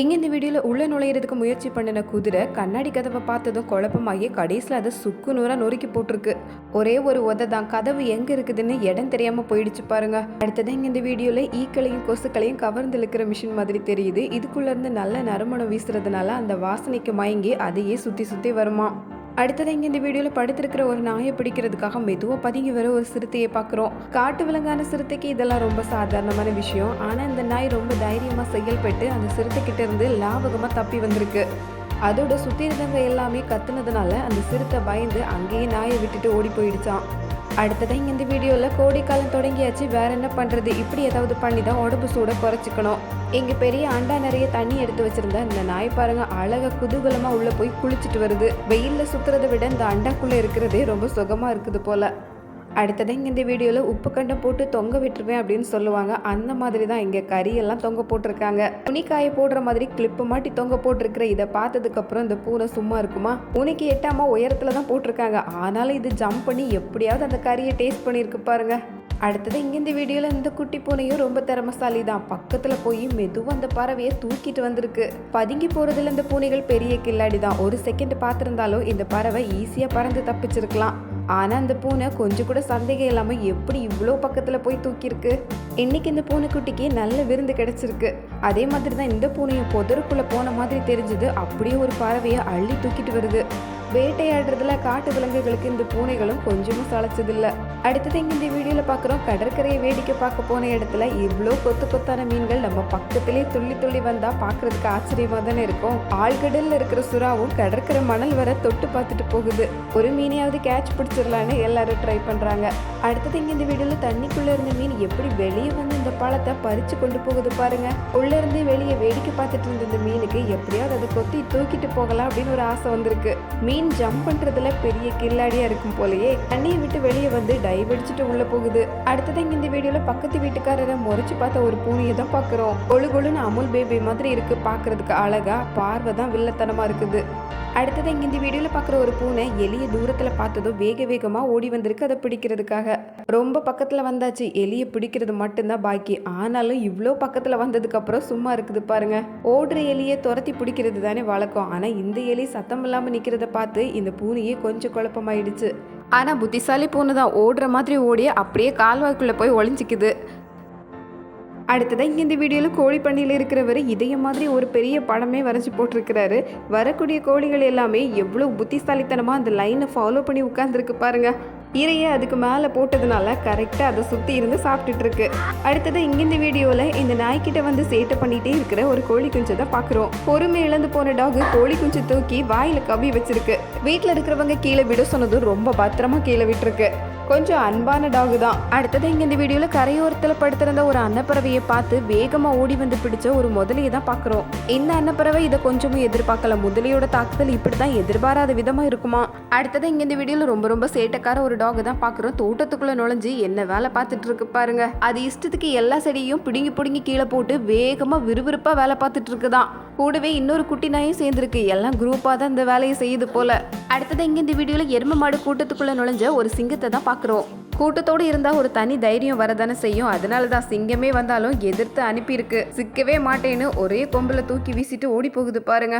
இங்கே இந்த வீடியோவில் உள்ளே நுழையிறதுக்கு முயற்சி பண்ணின குதிரை கண்ணாடி கதவை பார்த்ததும் குழப்பமாகி கடைசியில் அதை சுக்கு நூறாக நொறுக்கி போட்டிருக்கு. ஒரே ஒரு உதை தான். கதவு எங்கே இருக்குதுன்னு இடம் தெரியாமல் போயிடுச்சு பாருங்க. அடுத்தது இங்கே இந்த வீடியோவில் ஈக்களையும் கொசுக்களையும் கவர்ந்து இழுக்கிற மிஷின் மாதிரி தெரியுது. இதுக்குள்ளேருந்து நல்ல நறுமணம் வீசுறதுனால அந்த வாசனைக்கு மயங்கி அதையே சுற்றி சுற்றி வருமா? அடுத்தது இங்கே இந்த வீடியோவில் படுத்திருக்கிற ஒரு நாயை பிடிக்கிறதுக்காக மெதுவாக பதுங்கி வர ஒரு சிறுத்தையை பார்க்குறோம். காட்டு விலங்கான சிறுத்தைக்கு இதெல்லாம் ரொம்ப சாதாரணமான விஷயம். ஆனால் இந்த நாய் ரொம்ப தைரியமாக செயல்பட்டு அந்த சிறுத்தை கிட்டேருந்து இருந்து தப்பி வந்திருக்கு. அதோட சுற்றி இருந்தவங்க எல்லாமே கத்துனதுனால அந்த சிறுத்தை பயந்து அங்கேயே நாயை விட்டுட்டு ஓடி போயிடுச்சான் அடுத்ததான் இங்கே இந்த வீடியோவில் கோடிக்காலம் தொடங்கியாச்சு. வேற என்ன பண்ணுறது இப்படி ஏதாவது பண்ணி தான் உடம்பு சூட குறைச்சிக்கணும். இங்கே பெரிய அண்டா நிறைய தண்ணி எடுத்து வச்சிருந்தா இந்த நாய் பாருங்க அழகா குதூகலமாக உள்ளே போய் குளிச்சிட்டு வருது. வெயிலில் சுற்றுறதை விட இந்த அண்டாக்குள்ளே இருக்கிறதே ரொம்ப சுகமாக இருக்குது போல. அடுத்தது இங்கே இந்த வீடியோவில் உப்பு கண்டம் போட்டு தொங்க விட்டுருவேன் அப்படின்னு சொல்லுவாங்க. அந்த மாதிரி தான் இங்கே கறியெல்லாம் தொங்க போட்டிருக்காங்க. துணிக்காய போடுற மாதிரி கிளிப்பு மாட்டி தொங்க போட்டிருக்கிற இதை பார்த்ததுக்கப்புறம் இந்த பூனை சும்மா இருக்குமா? பூனைக்கு எட்டாமல் உயரத்தில் தான் போட்டிருக்காங்க. ஆனாலும் இது ஜம்ப் பண்ணி எப்படியாவது அந்த கறியை டேஸ்ட் பண்ணியிருக்கு பாருங்க. அடுத்தது இங்கே இந்த வீடியோவில் இந்த குட்டி பூனையும் ரொம்ப திறமசாலி தான். பக்கத்தில் போய் மெதுவாக அந்த பறவையை தூக்கிட்டு வந்திருக்கு. பதுங்கி போகிறதுல இந்த பூனைகள் பெரிய கில்லாடி தான். ஒரு செகண்ட் பார்த்துருந்தாலும் இந்த பறவை ஈஸியாக பறந்து தப்பிச்சிருக்கலாம். ஆனால் அந்த பூனை கொஞ்சம் கூட சந்தேகம் இல்லாமல் எப்படி இவ்வளோ பக்கத்தில் போய் தூக்கியிருக்கு? இன்னைக்கு இந்த பூனைக்குட்டிக்கு நல்ல விருந்து கிடச்சிருக்கு. அதே மாதிரி தான் இந்த பூனையும் புதருக்குள்ளே போன மாதிரி தெரிஞ்சது. அப்படியே ஒரு பறவையை அள்ளி தூக்கிட்டு வருது. வேட்டையாடுறதுல காட்டு விலங்குகளுக்கு இந்த பூனைகளும் கொஞ்சமும் சளைச்சதில்ல. அடுத்தது இங்க இந்த வீடியோல பார்க்குறோம் கடற்கரையை வேடிக்கை பார்க்க போன இடத்துல இவ்வளோ கொத்து கொத்தான மீன்கள் நம்ம பக்கத்திலே துள்ளி துள்ளி வந்தா பார்க்கிறதுக்கு ஆச்சரியமா தானே இருக்கும். ஆழ்கடல்ல இருக்கிற சுறாவும் கடற்கரை மணல் வர தொட்டு பார்த்துட்டு போகுது. ஒரு மீனையாவது கேட்ச் பிடிச்சிடலான்னு எல்லாரும் ட்ரை பண்றாங்க. அடுத்தது இங்க இந்த வீடியோல தண்ணிக்குள்ள இருந்த மீன் எப்படி வெளியே வந்து இந்த பழத்தை பறிச்சு கொண்டு போகுது பாருங்க. உள்ள இருந்து வெளியே வேடிக்கை பார்த்துட்டு இருந்த இந்த மீனுக்கு எப்படியாவது அதை கொத்தி தூக்கிட்டு போகலாம் அப்படின்னு ஒரு ஆசை வந்திருக்கு. மீன் ஜம்ப் பண்ணுறதுல பெரிய கில்லாடியாக இருக்கும் போலயே தண்ணியை விட்டு வெளியே வந்து டைவ் அடிச்சுட்டு உள்ள போகுது. அடுத்தது இங்கே இந்த வீடியோவில் பக்கத்து வீட்டுக்காரரை முறைச்சு பார்த்த ஒரு பூனையை தான் பார்க்குறோம். கொழு கொழுன்னு அமுல் பேபி மாதிரி இருக்கு பார்க்குறதுக்கு அழகா பார்வை தான் வில்லத்தனமாக இருக்குது. அடுத்தது இங்கே இந்த வீடியோவில் பார்க்குற ஒரு பூனை எலியை தூரத்தில் பார்த்ததும் வேக வேகமாக ஓடி வந்திருக்கு அதை பிடிக்கிறதுக்காக. ரொம்ப பக்கத்தில் வந்தாச்சு எலியை பிடிக்கிறது மட்டும்தான் பாக்கி. ஆனாலும் இவ்வளோ பக்கத்தில் வந்ததுக்கப்புறம் சும்மா இருக்குது பாருங்கள் ஓடுற எலியை துரத்தி பிடிக்கிறது தானே வழக்கம். ஆனால் இந்த எலி சத்தம் இல்லாமல் நிற்கிறத பார்த்து இந்த பூனையே கொஞ்சம் குழப்பமாயிடுச்சு. ஆனா புத்திசாலி பூனை தான் ஓடுற மாதிரி ஓடி அப்படியே கால்வாய்க்குள்ள போய் ஒளிஞ்சிக்குது. அடுத்ததாக இந்த வீடியோவில் கோழி பண்ணையில் இருக்கிறவர் இதய மாதிரி ஒரு பெரிய படமே வரைஞ்சி போட்டிருக்கிறாரு. வரக்கூடிய கோழிகள் எல்லாமே எவ்வளோ புத்திசாலித்தனமாக அந்த லைனை ஃபாலோ பண்ணி உட்காந்துருக்கு பாருங்க. இறையை அதுக்கு மேலே போட்டதுனால கரெக்டாக அதை சுற்றி இருந்து சாப்பிட்டுட்டு இருக்கு அடுத்தது இங்கிருந்து இந்த வீடியோவில் இந்த நாய்க்கிட்ட வந்து சேட்டை பண்ணிகிட்டே இருக்கிற ஒரு கோழி குஞ்சை தான் பார்க்குறோம் பொறுமை இழந்து போன டாகு கோழி குஞ்சு தூக்கி வாயில் கவி வச்சிருக்கு. வீட்டில் இருக்கிறவங்க கீழே விட சொன்னதும் ரொம்ப பத்திரமா கீழே விட்டுருக்கு. கொஞ்சம் அன்பான டாகு தான். அடுத்தது இங்கே இந்த வீடியோவில் கரையோரத்தில் படுத்திருந்த ஒரு அன்னப்பறவையை பார்த்து வேகமாக ஓடி வந்து பிடிச்ச ஒரு முதலையை தான் பார்க்குறோம் இந்த அன்னப்பறவை இதை கொஞ்சமும் எதிர்பார்க்கல. முதலையோட தாக்குதல் இப்படி தான் எதிர்பாராத விதமாக இருக்குமா? அடுத்தது இங்கே இந்த வீடியோவில் ரொம்ப ரொம்ப சேட்டைக்கார ஒரு டாக் தான் பார்க்குறோம். தோட்டத்துக்குள்ள நுழைஞ்சு என்ன வேலை பார்த்துட்டு இருக்கு பாருங்க. அது இஷ்டத்துக்கு எல்லா செடியும் பிடுங்கி பிடுங்கி கீழே போட்டு வேகமாக விறுவிறுப்பாக வேலை பார்த்துட்டு இருக்குதான். கூடவே இன்னொரு குட்டி நாயும் சேர்ந்துருக்கு. எல்லாம் குரூப்பாக தான் இந்த வேலையை செய்யுது போல. அடுத்தது இங்கே இந்த வீடியோவில் எரும மாடு கூட்டத்துக்குள்ள நுழைஞ்ச ஒரு சிங்கத்தை தான் பார்க்குறோம். கூட்டத்தோடு இருந்தால் ஒரு தனி தைரியம் வரதானே செய்யும். அதனால தான் சிங்கமே வந்தாலும் எதிர்த்து அனுப்பியிருக்கு. சிக்கவே மாட்டேன்னு ஒரே கொம்பில் தூக்கி வீசிட்டு ஓடி போகுது பாருங்க.